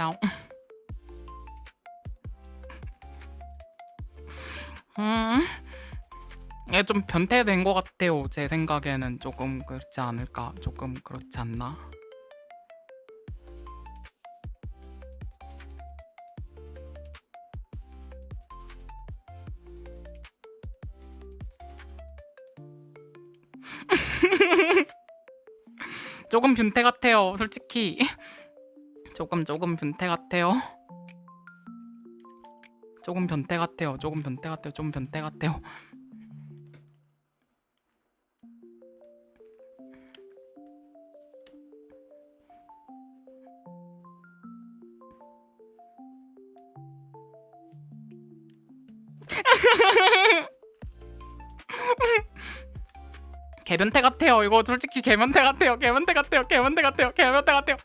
그냥 음, 좀 변태된 것 같아요. 제 생각에는 조금 그렇지 않을까? 조금 그렇지 않나? 조금 변태 같아요. 솔직히 조금 조금 변태 같아요. 조금 변태 같아요. 조금 변태 같아요. 좀 변태 같아요. 개변태 같아요. 이거 솔직히 개변태 같아요. 개변태 같아요. 개변태 같아요. 개변태 같아요.